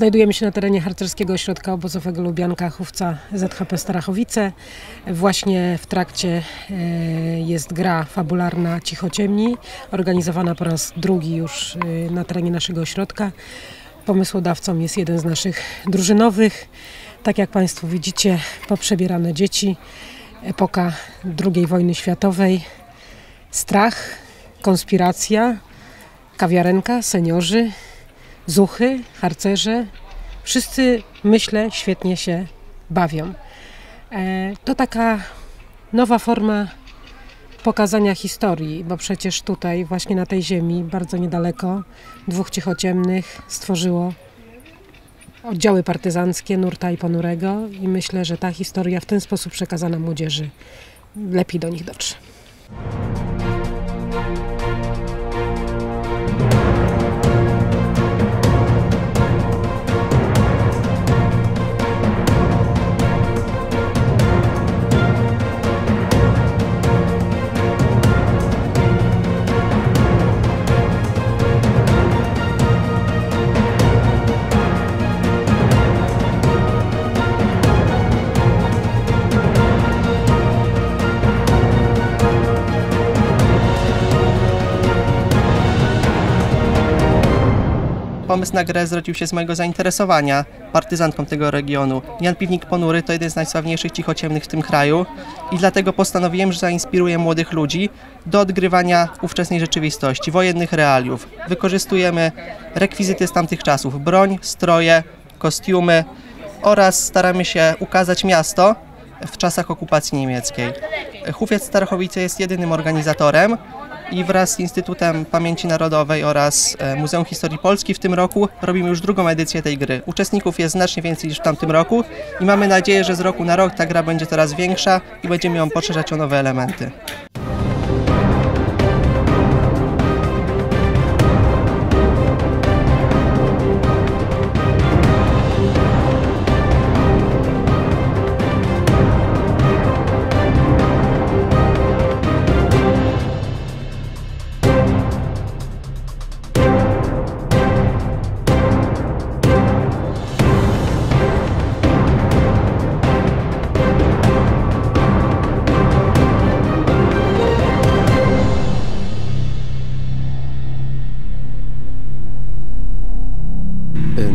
Znajdujemy się na terenie harcerskiego ośrodka obozowego Lubianka Chówca ZHP Starachowice. Właśnie w trakcie e, jest gra fabularna Cichociemni, organizowana po raz drugi już e, na terenie naszego ośrodka. Pomysłodawcą jest jeden z naszych drużynowych. Tak jak Państwo widzicie, poprzebierane dzieci, epoka II wojny światowej, strach, konspiracja, kawiarenka, seniorzy, zuchy, harcerze. Wszyscy, myślę, świetnie się bawią. E, To taka nowa forma pokazania historii, bo przecież tutaj, właśnie na tej ziemi, bardzo niedaleko, dwóch cichociemnych stworzyło oddziały partyzanckie Nurta i Ponurego i myślę, że ta historia w ten sposób przekazana młodzieży lepiej do nich dotrze. Pomysł na grę zrodził się z mojego zainteresowania partyzantką tego regionu. Jan Piwnik Ponury to jeden z najsławniejszych cichociemnych w tym kraju i dlatego postanowiłem, że zainspiruję młodych ludzi do odgrywania ówczesnej rzeczywistości, wojennych realiów. Wykorzystujemy rekwizyty z tamtych czasów, broń, stroje, kostiumy oraz staramy się ukazać miasto w czasach okupacji niemieckiej. Hufiec Starachowice jest jedynym organizatorem i wraz z Instytutem Pamięci Narodowej oraz e, Muzeum Historii Polski w tym roku robimy już drugą edycję tej gry. Uczestników jest znacznie więcej niż w tamtym roku i mamy nadzieję, że z roku na rok ta gra będzie coraz większa i będziemy ją poszerzać o nowe elementy.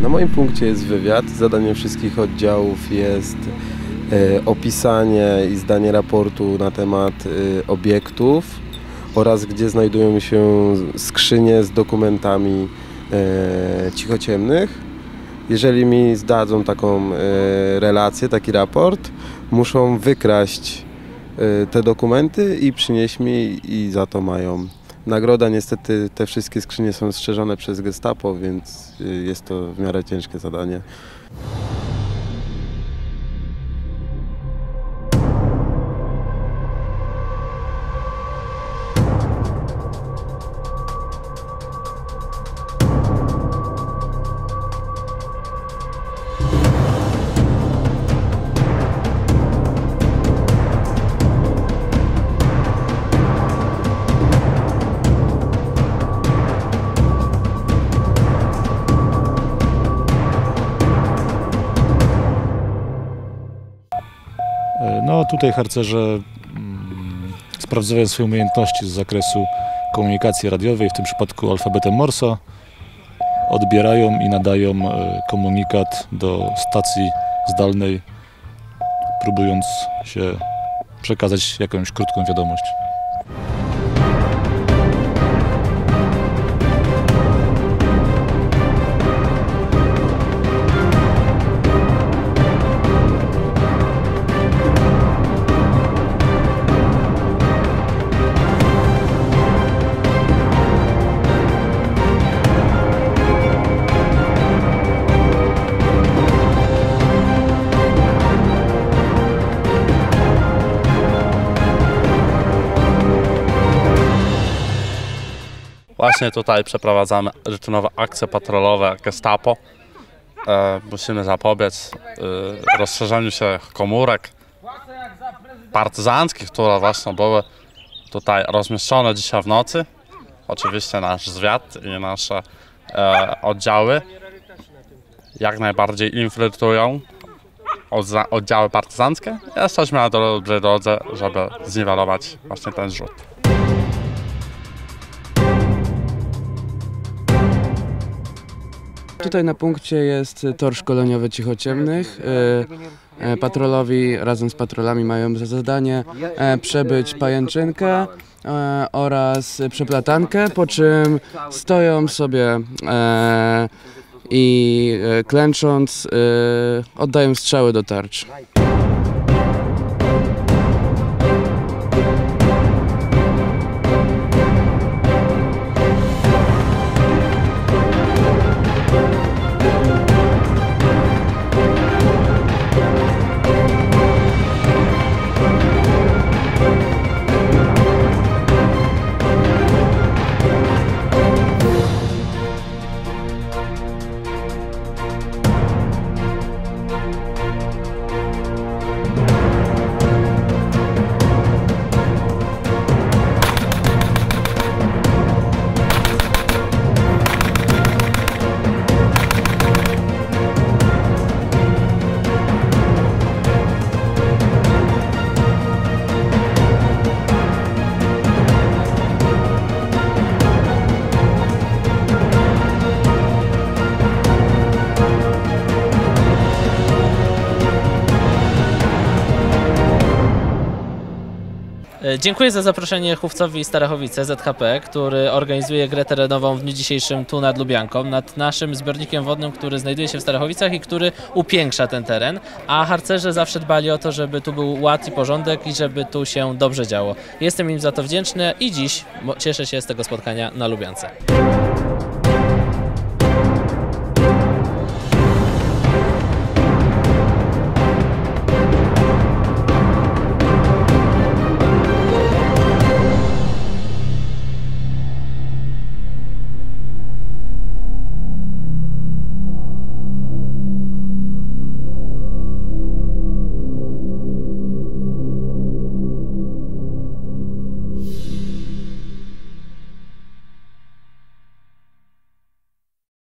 Na moim punkcie jest wywiad. Zadaniem wszystkich oddziałów jest e, opisanie i zdanie raportu na temat e, obiektów oraz gdzie znajdują się skrzynie z dokumentami e, cichociemnych. Jeżeli mi zdadzą taką relację, taki raport, muszą wykraść te dokumenty i przynieść mi i za to mają Nagroda niestety te wszystkie skrzynie są strzeżone przez gestapo, więc y, jest to w miarę ciężkie zadanie. No tutaj harcerze mm, sprawdzają swoje umiejętności z zakresu komunikacji radiowej, w tym przypadku alfabetem Morsa. Odbierają i nadają e, komunikat do stacji zdalnej, próbując się przekazać jakąś krótką wiadomość. Właśnie tutaj przeprowadzamy rutynowe akcje patrolowe Gestapo. E, musimy zapobiec e, rozszerzeniu się komórek partyzanckich, które właśnie były tutaj rozmieszczone dzisiaj w nocy. Oczywiście nasz zwiat i nasze e, oddziały. jak najbardziej infiltrują oddziały partyzanckie. Jesteśmy na dobrej drodze, żeby zniwelować właśnie ten zrzut. Tutaj na punkcie jest tor szkoleniowy cichociemnych. E, e, Patrolowi razem z patrolami mają za zadanie e, przebyć pajęczynkę e, oraz przeplatankę, po czym stoją sobie e, i e, klęcząc e, oddają strzały do tarcz. Dziękuję za zaproszenie Chówcowi Starachowice ZHP, który organizuje grę terenową w dniu dzisiejszym tu nad Lubianką, nad naszym zbiornikiem wodnym, który znajduje się w Starachowicach i który upiększa ten teren, a harcerze zawsze dbali o to, żeby tu był ład i porządek i żeby tu się dobrze działo. Jestem im za to wdzięczny i dziś cieszę się z tego spotkania na Lubiance.